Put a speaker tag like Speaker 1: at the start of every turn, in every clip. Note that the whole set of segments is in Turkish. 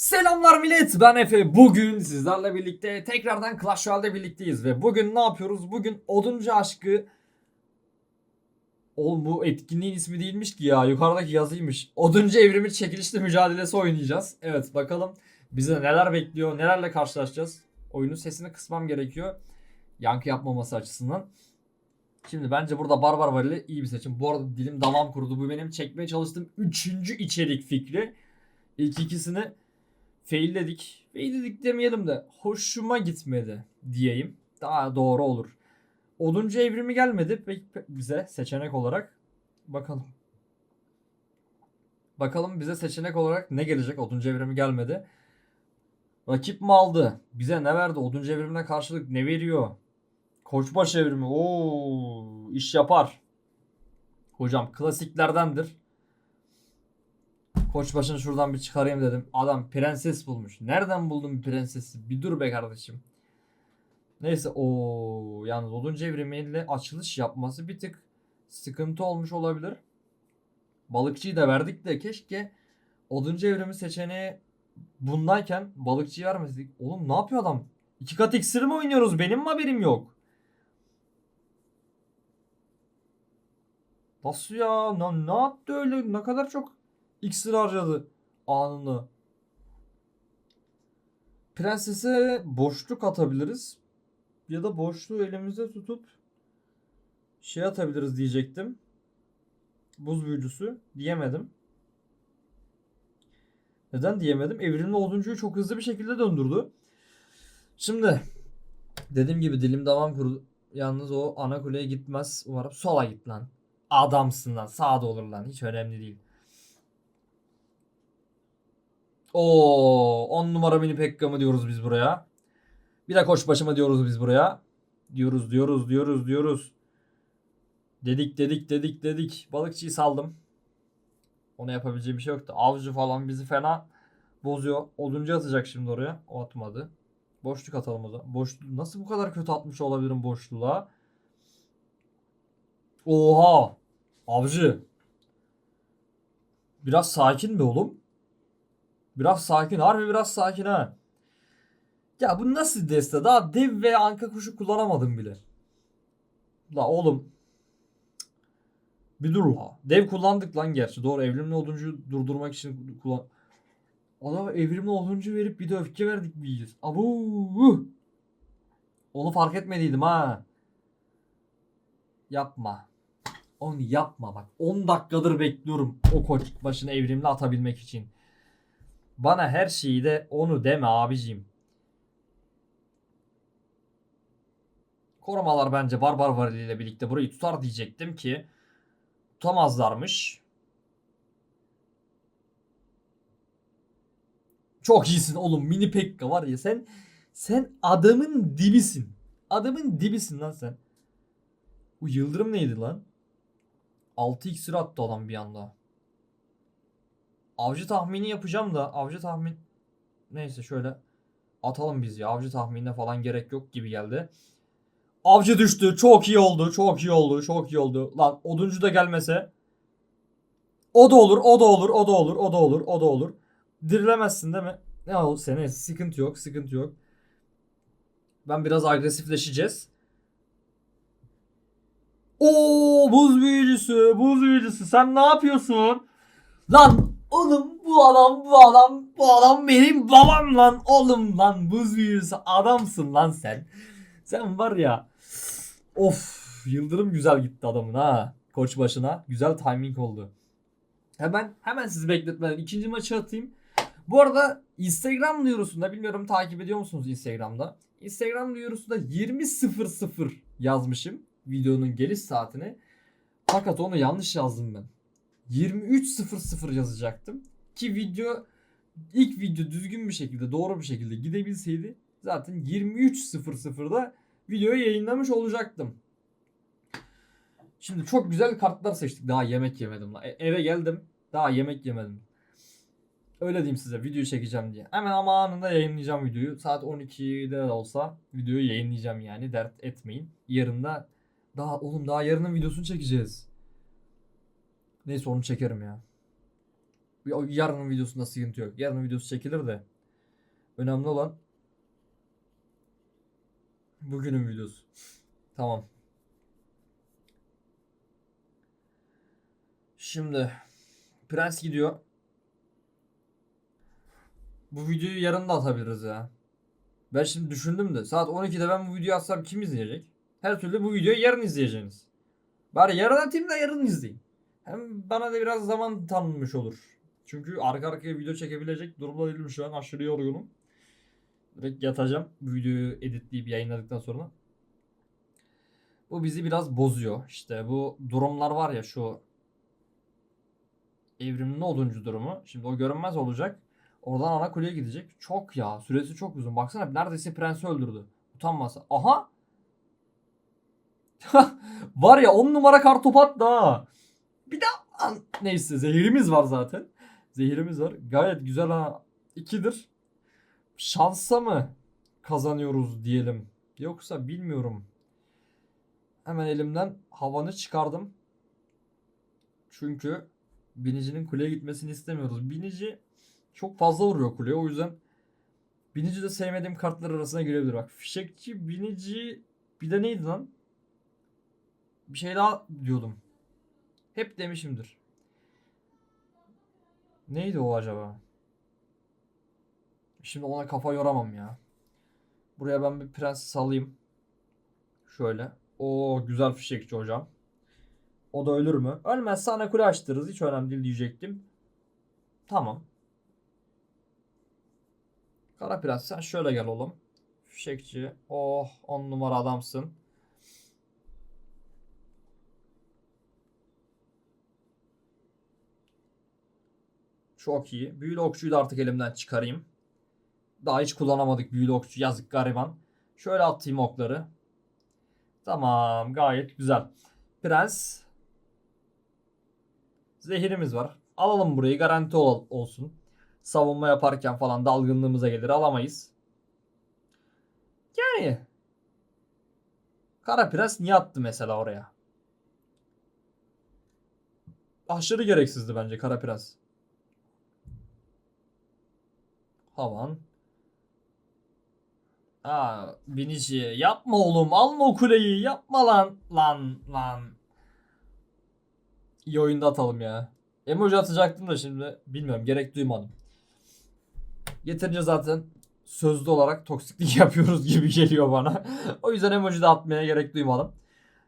Speaker 1: Selamlar millet ben Efe. Bugün sizlerle birlikte tekrardan Clash Royale'de birlikteyiz ve bugün ne yapıyoruz? Bugün Oduncu Aşkı Oğlum bu etkinliğin ismi değilmiş ki ya. Yukarıdaki yazıymış. Oduncu Evrimi çekilişli mücadelesi oynayacağız. Evet bakalım bize neler bekliyor, nelerle karşılaşacağız. Oyunun sesini kısmam gerekiyor. Yankı yapmaması açısından. Şimdi bence burada Barbar Varili iyi bir seçim. Bu arada dilim damam kurudu. Bu benim çekmeye çalıştığım üçüncü içerik fikri. İlk ikisini failledik. Failledik demeyelim de hoşuma gitmedi diyeyim. Daha doğru olur. Oduncu evrimi gelmedi pek bize seçenek olarak. Bakalım. Bakalım bize seçenek olarak ne gelecek? Oduncu evrimi gelmedi. Rakip mi aldı? Bize ne verdi? Oduncu evrimine karşılık ne veriyor? Koçbaşı evrimi. Oo, iş yapar. Hocam klasiklerdendir. Koçbaşını şuradan bir çıkarayım dedim. Adam prenses bulmuş. Nereden buldun bir prensesi? Bir dur be kardeşim. Neyse o yalnız oduncu evrimiyle açılış yapması bir tık sıkıntı olmuş olabilir. Balıkçıyı da verdik de keşke oduncu evrimi seçeneği bundayken balıkçıyı vermeseydik. Oğlum ne yapıyor adam? İki kat iksir mi oynuyoruz? Benim mi haberim yok? Nasıl ya? Ne, ne yaptı öyle? Ne kadar çok iksir harcadı anında. Prensese boşluk atabiliriz. Ya da boşluğu elimizde tutup şey atabiliriz diyecektim. Buz büyücüsü diyemedim. Neden diyemedim? Evrimli oduncuyu çok hızlı bir şekilde döndürdü. Şimdi dediğim gibi dilim davam kurudu. Yalnız o ana kuleye gitmez. Umarım sola git lan. Adamsın lan. Sağda olur lan. Hiç önemli değil. Oo, 10 numara mini pekka mı diyoruz biz buraya? Bir de koçbaşı mı diyoruz biz buraya? Diyoruz, diyoruz, diyoruz, diyoruz. Dedik, dedik, dedik, dedik. Balıkçıyı saldım. Ona yapabileceği bir şey yoktu. Avcı falan bizi fena bozuyor. Oduncu atacak şimdi oraya. O atmadı. Boşluk atalım o zaman. Boşluk nasıl bu kadar kötü atmış olabilirim boşluğa? Oha! Avcı. Biraz sakin be oğlum. Biraz sakin. Harbi biraz sakin ha. Ya bu nasıl deste? Daha dev ve anka kuşu kullanamadım bile. La oğlum. Bir dur la. Dev kullandık lan gerçi. Doğru evrimli oduncu durdurmak için kullan. Adam evrimli oduncu verip bir de öfke verdik biz. Abu. Onu fark etmediydim ha. Yapma. Onu yapma bak. 10 dakikadır bekliyorum o koç başına evrimli atabilmek için. Bana her şeyi de onu deme abicim. Korumalar bence Barbar Varil ile birlikte burayı tutar diyecektim ki tutamazlarmış. Çok iyisin oğlum mini Pekka var ya sen sen adamın dibisin. Adamın dibisin lan sen. Bu yıldırım neydi lan? 6 iksir attı adam bir anda. Avcı tahmini yapacağım da avcı tahmin neyse şöyle atalım biz ya. Avcı tahminine falan gerek yok gibi geldi. Avcı düştü. Çok iyi oldu. Çok iyi oldu. Çok iyi oldu. Lan oduncu da gelmese. O da olur. O da olur. O da olur. O da olur. O da olur. Dirilemezsin değil mi? Ne oldu sene? Sıkıntı yok. Sıkıntı yok. Ben biraz agresifleşeceğiz. Oo buz büyücüsü. Buz büyücüsü. Sen ne yapıyorsun? Lan oğlum bu adam bu adam bu adam benim babam lan oğlum lan buz büyücüsü adamsın lan sen. Sen var ya of yıldırım güzel gitti adamın ha koç başına. Güzel timing oldu. Hemen hemen sizi bekletmeden ikinci maçı atayım. Bu arada Instagram duyurusunda bilmiyorum takip ediyor musunuz Instagram'da? Instagram duyurusunda 20.00 yazmışım videonun geliş saatini. Fakat onu yanlış yazdım ben. 23.00 yazacaktım. Ki video ilk video düzgün bir şekilde doğru bir şekilde gidebilseydi zaten 23.00'da videoyu yayınlamış olacaktım. Şimdi çok güzel kartlar seçtik. Daha yemek yemedim. E- eve geldim. Daha yemek yemedim. Öyle diyeyim size videoyu çekeceğim diye. Hemen ama anında yayınlayacağım videoyu. Saat 12'de de olsa videoyu yayınlayacağım yani. Dert etmeyin. Yarın da daha oğlum daha yarının videosunu çekeceğiz. Neyse onu çekerim ya. Yarının videosunda sıkıntı yok. Yarının videosu çekilir de. Önemli olan bugünün videosu. Tamam. Şimdi Prens gidiyor. Bu videoyu yarın da atabiliriz ya. Ben şimdi düşündüm de saat 12'de ben bu videoyu atsam kim izleyecek? Her türlü bu videoyu yarın izleyeceksiniz. Bari yarın atayım da yarın izleyin. Hem bana da biraz zaman tanınmış olur. Çünkü arka arkaya video çekebilecek durumda değilim şu an. Aşırı yorgunum. Direkt yatacağım videoyu editleyip yayınladıktan sonra. Bu bizi biraz bozuyor. İşte bu durumlar var ya şu evrimin oduncu durumu. Şimdi o görünmez olacak. Oradan ana kuleye gidecek. Çok ya. Süresi çok uzun. Baksana neredeyse prensi öldürdü. Utanmasa. Aha. var ya 10 numara kartopat da. Bir daha neyse zehirimiz var zaten. Zehirimiz var. Gayet güzel ha. İkidir. Şansa mı kazanıyoruz diyelim. Yoksa bilmiyorum. Hemen elimden havanı çıkardım. Çünkü binicinin kuleye gitmesini istemiyoruz. Binici çok fazla vuruyor kuleye. O yüzden binici de sevmediğim kartlar arasına girebilir. Bak fişekçi, binici bir de neydi lan? Bir şey daha diyordum. Hep demişimdir. Neydi o acaba? Şimdi ona kafa yoramam ya. Buraya ben bir prens salayım. Şöyle. O güzel fişekçi hocam. O da ölür mü? Ölmezse ana kule açtırırız. Hiç önemli değil diyecektim. Tamam. Kara prens sen şöyle gel oğlum. Fişekçi. Oh on numara adamsın. Çok iyi. Büyülü okçuyu da artık elimden çıkarayım. Daha hiç kullanamadık büyülü okçu. Yazık gariban. Şöyle atayım okları. Tamam gayet güzel. Prens. Zehirimiz var. Alalım burayı garanti ol- olsun. Savunma yaparken falan dalgınlığımıza gelir alamayız. Yani. Kara Prens niye attı mesela oraya? Aşırı gereksizdi bence Kara Prens. Havan. Aa, binici yapma oğlum alma o kuleyi yapma lan lan lan. İyi oyunda atalım ya. Emoji atacaktım da şimdi bilmiyorum gerek duymadım. Yeterince zaten sözlü olarak toksiklik yapıyoruz gibi geliyor bana. o yüzden emoji de atmaya gerek duymadım.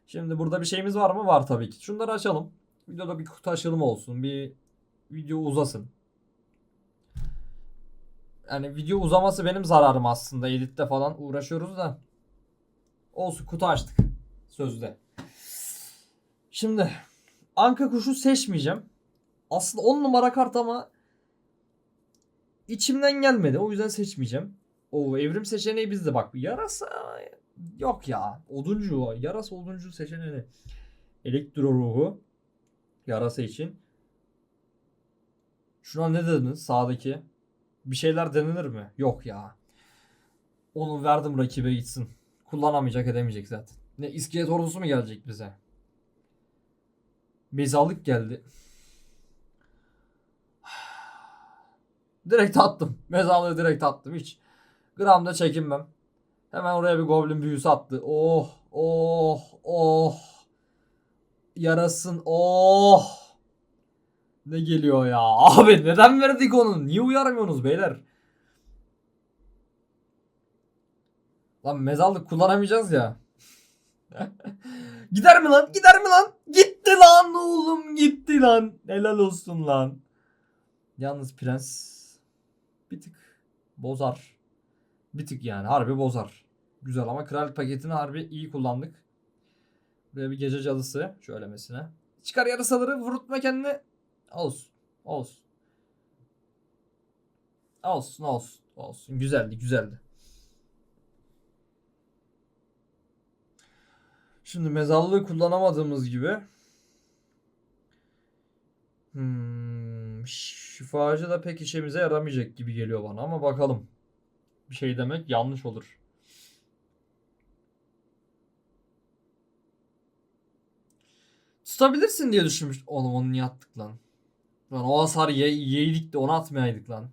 Speaker 1: Şimdi burada bir şeyimiz var mı? Var tabii ki. Şunları açalım. Videoda bir kutu açılımı olsun. Bir video uzasın. Yani video uzaması benim zararım aslında. Editte falan uğraşıyoruz da. Olsun kutu açtık. Sözde. Şimdi Anka kuşu seçmeyeceğim. Aslında 10 numara kart ama içimden gelmedi. O yüzden seçmeyeceğim. O evrim seçeneği bizde bak. Yarasa yok ya. Oduncu o. Yarasa oduncu seçeneği. Elektro ruhu. Yarasa için. Şuna ne dediniz sağdaki? Bir şeyler denenir mi? Yok ya. Onu verdim rakibe gitsin. Kullanamayacak edemeyecek zaten. Ne iskelet ordusu mu gelecek bize? Mezarlık geldi. Direkt attım. Mezarlığı direkt attım. Hiç gramda çekinmem. Hemen oraya bir goblin büyüsü attı. Oh oh oh. Yarasın oh. Ne geliyor ya? Abi neden verdik onu? Niye uyarmıyorsunuz beyler? Lan mezarlık kullanamayacağız ya. Gider mi lan? Gider mi lan? Gitti lan oğlum gitti lan. Helal olsun lan. Yalnız prens bir tık bozar. Bir tık yani harbi bozar. Güzel ama kral paketini harbi iyi kullandık. Buraya bir gece cadısı şöyle mesela. Çıkar yarasaları vurutma kendini. Olsun. Olsun. Olsun olsun. Olsun. Güzeldi güzeldi. Şimdi mezarlığı kullanamadığımız gibi hmm, şifacı da pek işimize yaramayacak gibi geliyor bana ama bakalım. Bir şey demek yanlış olur. Tutabilirsin diye düşünmüş. Oğlum onu niye lan? Lan o hasar ye yedik de onu atmayaydık lan.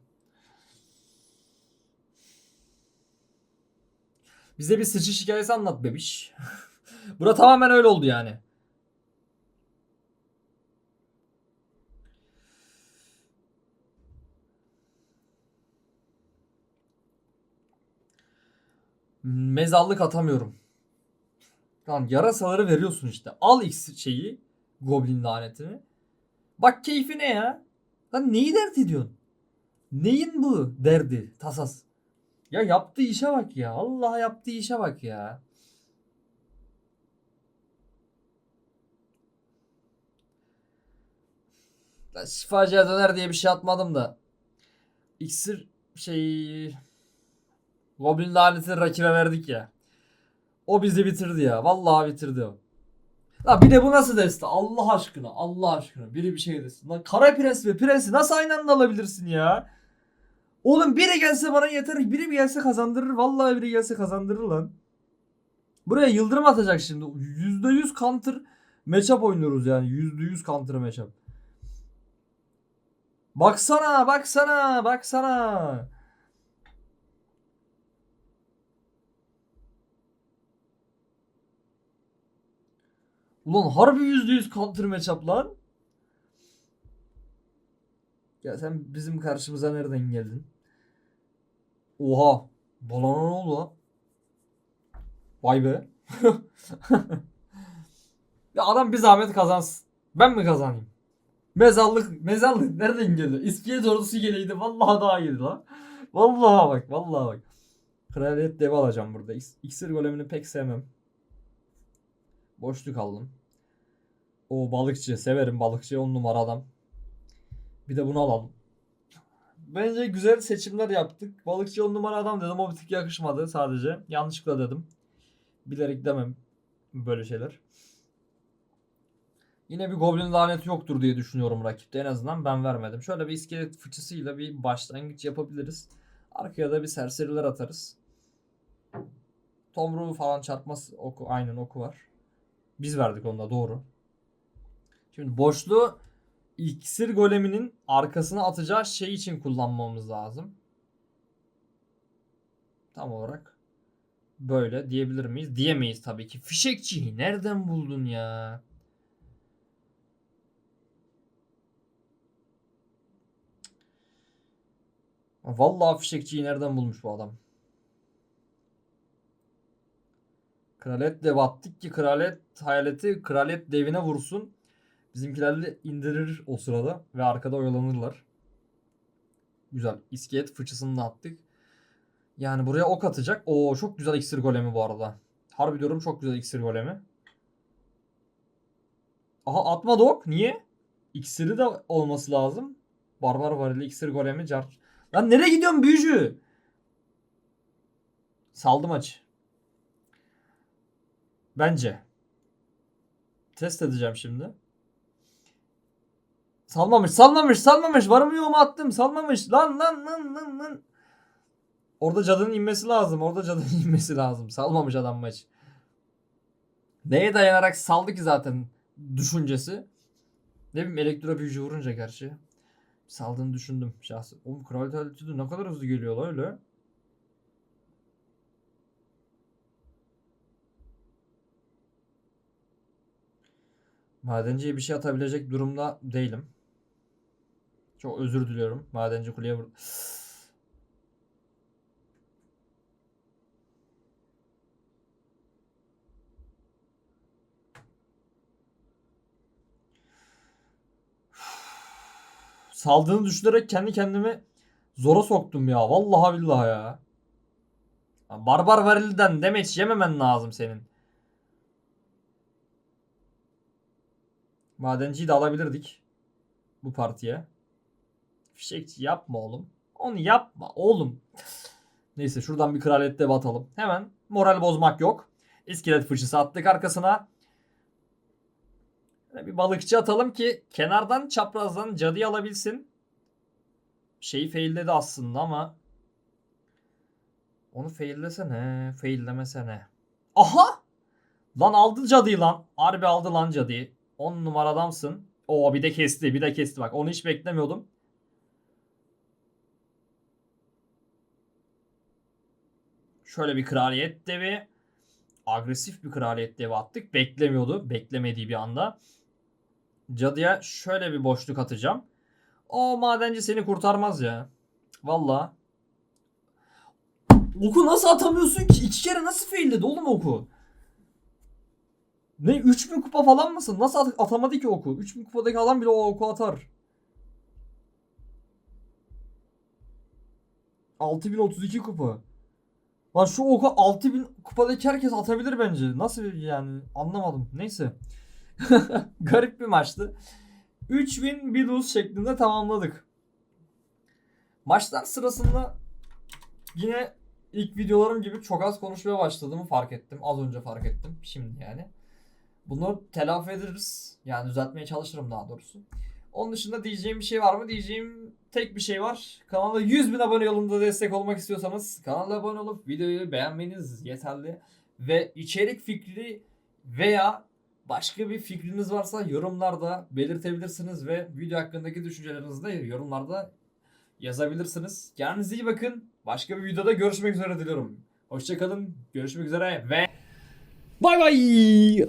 Speaker 1: Bize bir sıçış hikayesi anlat bebiş. Bura tamamen öyle oldu yani. Mezarlık atamıyorum. Lan yarasaları veriyorsun işte. Al X şeyi. Goblin lanetini. Bak keyfi ne ya? Lan neyi dert ediyorsun? Neyin bu derdi tasas? Ya yaptığı işe bak ya. Allah yaptığı işe bak ya. Lan şifacıya döner diye bir şey atmadım da. İksir şey Goblin lanetini rakibe verdik ya. O bizi bitirdi ya. Vallahi bitirdi o. La bir de bu nasıl deste? Allah aşkına. Allah aşkına. Biri bir şey desin. Lan Kara Prens ve Prens'i nasıl aynı anda alabilirsin ya? Oğlum biri gelse bana yeter. Biri bir gelse kazandırır. Vallahi biri gelse kazandırır lan. Buraya yıldırım atacak şimdi. %100 counter matchup oynuyoruz yani. %100 counter matchup. Baksana, baksana, baksana. Ulan harbi %100 counter matchup lan. Ya sen bizim karşımıza nereden geldin? Oha. Balona ne oldu lan? Vay be. ya adam bir zahmet kazansın. Ben mi kazanayım? Mezarlık, mezarlık nereden geldi? İskelet ordusu geleydi. Vallahi daha iyiydi lan. Vallahi bak, vallahi bak. Kraliyet devi alacağım burada. İks- İksir golemini pek sevmem. Boşluk aldım. O balıkçı. Severim balıkçı. On numara adam. Bir de bunu alalım. Bence güzel seçimler yaptık. Balıkçı on numara adam dedim. O bir tık yakışmadı sadece. Yanlışlıkla dedim. Bilerek demem böyle şeyler. Yine bir goblin laneti yoktur diye düşünüyorum rakipte. En azından ben vermedim. Şöyle bir iskelet fıçısıyla bir başlangıç yapabiliriz. Arkaya da bir serseriler atarız. Tomruğu falan çarpmaz. Oku, aynen oku var. Biz verdik onda doğru. Şimdi boşluğu iksir goleminin arkasına atacağı şey için kullanmamız lazım. Tam olarak böyle diyebilir miyiz? Diyemeyiz tabii ki. Fişekçiyi nereden buldun ya? Vallahi fişekçiyi nereden bulmuş bu adam? Kralet dev attık ki kralet hayaleti kralet devine vursun. Bizimkiler de indirir o sırada ve arkada oyalanırlar. Güzel. İskelet fıçısını da attık. Yani buraya ok atacak. Oo çok güzel iksir golemi bu arada. Harbi diyorum çok güzel iksir golemi. Aha atmadı ok. Niye? İksiri de olması lazım. Barbar varili iksir golemi car. Lan nereye gidiyorsun büyücü? Saldım maçı. Bence. Test edeceğim şimdi. Salmamış, salmamış, salmamış. Varımı yoğumu attım. Salmamış. Lan lan lan lan lan. Orada cadının inmesi lazım. Orada cadının inmesi lazım. Salmamış adam maç. Neye dayanarak saldı ki zaten düşüncesi. Ne bileyim elektro büyücü vurunca gerçi. Saldığını düşündüm şahsen. Oğlum kraliyet altitude ne kadar hızlı geliyor la öyle. Madenciye bir şey atabilecek durumda değilim. Çok özür diliyorum. Madenci kuleye vur. Saldığını düşünerek kendi kendimi zora soktum ya. Vallahi billahi ya. Barbar varilden demeç yememen lazım senin. Madenciyi de alabilirdik. Bu partiye. Fişekçi yapma oğlum. Onu yapma oğlum. Neyse şuradan bir kraliyet dev atalım. Hemen moral bozmak yok. İskelet fıçısı attık arkasına. Bir balıkçı atalım ki kenardan çaprazdan cadıyı alabilsin. Şeyi failledi aslında ama onu faillesene, faillemesene. Aha! Lan aldı cadıyı lan. Harbi aldı lan cadıyı. 10 numara adamsın. Oo bir de kesti bir de kesti bak onu hiç beklemiyordum. Şöyle bir kraliyet devi. Agresif bir kraliyet devi attık. Beklemiyordu. Beklemediği bir anda. Cadıya şöyle bir boşluk atacağım. O madenci seni kurtarmaz ya. Valla. Oku nasıl atamıyorsun ki? İki kere nasıl failledi oğlum oku? Ne 3000 kupa falan mısın? Nasıl at- atamadı ki oku? 3000 kupadaki adam bile o oku atar. 6032 kupa. Lan şu oku 6000 kupadaki herkes atabilir bence. Nasıl yani anlamadım. Neyse. Garip bir maçtı. 3000 bir lose şeklinde tamamladık. Maçlar sırasında yine ilk videolarım gibi çok az konuşmaya başladığımı fark ettim. Az önce fark ettim. Şimdi yani. Bunu telafi ederiz. Yani düzeltmeye çalışırım daha doğrusu. Onun dışında diyeceğim bir şey var mı? Diyeceğim tek bir şey var. Kanala 100 bin abone yolunda destek olmak istiyorsanız kanala abone olup videoyu beğenmeniz yeterli. Ve içerik fikri veya başka bir fikriniz varsa yorumlarda belirtebilirsiniz ve video hakkındaki düşüncelerinizi de yorumlarda yazabilirsiniz. Kendinize iyi bakın. Başka bir videoda görüşmek üzere diliyorum. Hoşçakalın. Görüşmek üzere ve bay bay.